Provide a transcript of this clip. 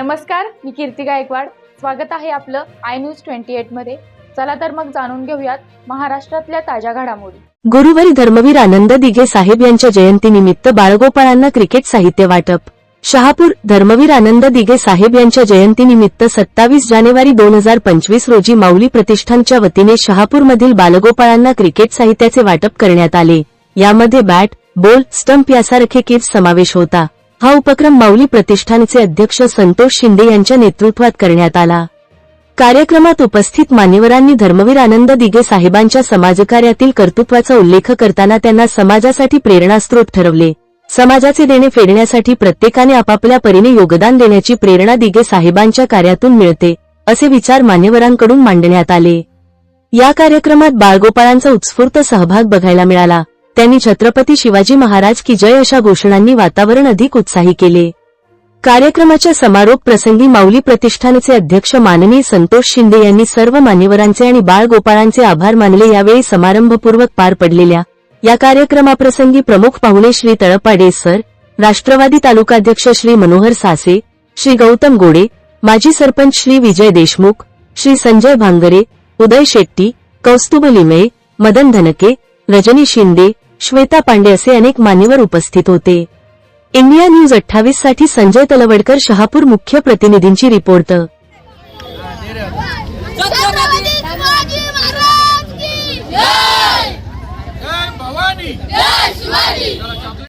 नमस्कार मी कीर्ती गायकवाड. स्वागत आहे आपलं आय न्यूज ट्वेंटी एटमध्ये. चला तर मग जाणून घेऊयात महाराष्ट्रातल्या ताज्या घडामोडी. गुरुवारी धर्मवीर आनंद दिघे साहेब यांच्या जयंतीनिमित्त बाळगोपाळांना क्रिकेट साहित्य वाटप. शहापूर धर्मवीर आनंद दिघे साहेब यांच्या जयंतीनिमित्त सत्तावीस जानेवारी दोन हजार पंचवीस रोजी माऊली प्रतिष्ठानच्या वतीने शहापूरमधील बालगोपाळांना क्रिकेट साहित्याचे वाटप करण्यात आले. यामध्ये बॅट बॉल स्टंप यासारखे किट्स समावेश होता. हा उपक्रम माऊली प्रतिष्ठानचे अध्यक्ष संतोष शिंदे यांच्या नेतृत्वात करण्यात आला. कार्यक्रमात उपस्थित मान्यवरांनी धर्मवीर आनंद दिघे साहेबांच्या समाजकार्यातील कर्तृत्वाचा उल्लेख करताना त्यांना समाजासाठी प्रेरणास्त्रोत ठरवले. समाजाचे देणे फेडण्यासाठी प्रत्येकाने आपापल्या परीने योगदान देण्याची प्रेरणा दिघे साहेबांच्या कार्यातून मिळते असे विचार मान्यवरांकडून मांडण्यात आले. या कार्यक्रमात बाळगोपाळांचा उत्स्फूर्त सहभाग बघायला मिळाला. त्यांनी छत्रपती शिवाजी महाराज की जय अशा घोषणांनी वातावरण अधिक उत्साही केले. कार्यक्रमाच्या समारोप प्रसंगी माऊली प्रतिष्ठानचे अध्यक्ष माननीय संतोष शिंदे यांनी सर्व मान्यवरांचे आणि बाळगोपाळांचे आभार मानले यावेळी समारंभपूर्वक पार पडलेल्या या कार्यक्रमाप्रसंगी प्रमुख पाहुणे श्री तळपाडे सर राष्ट्रवादी तालुकाध्यक्ष श्री मनोहर सासे श्री गौतम गोडे माजी सरपंच श्री विजय देशमुख श्री संजय भांगरे उदय शेट्टी कौस्तुभ लिमये मदन धनके रजनी शिंदे श्वेता पांडे असे अनेक मान्यवर उपस्थित होते. इंडिया न्यूज अठ्ठावीससाठी संजय तलवडकर शहापूर मुख्य प्रतिनिधींची रिपोर्ट.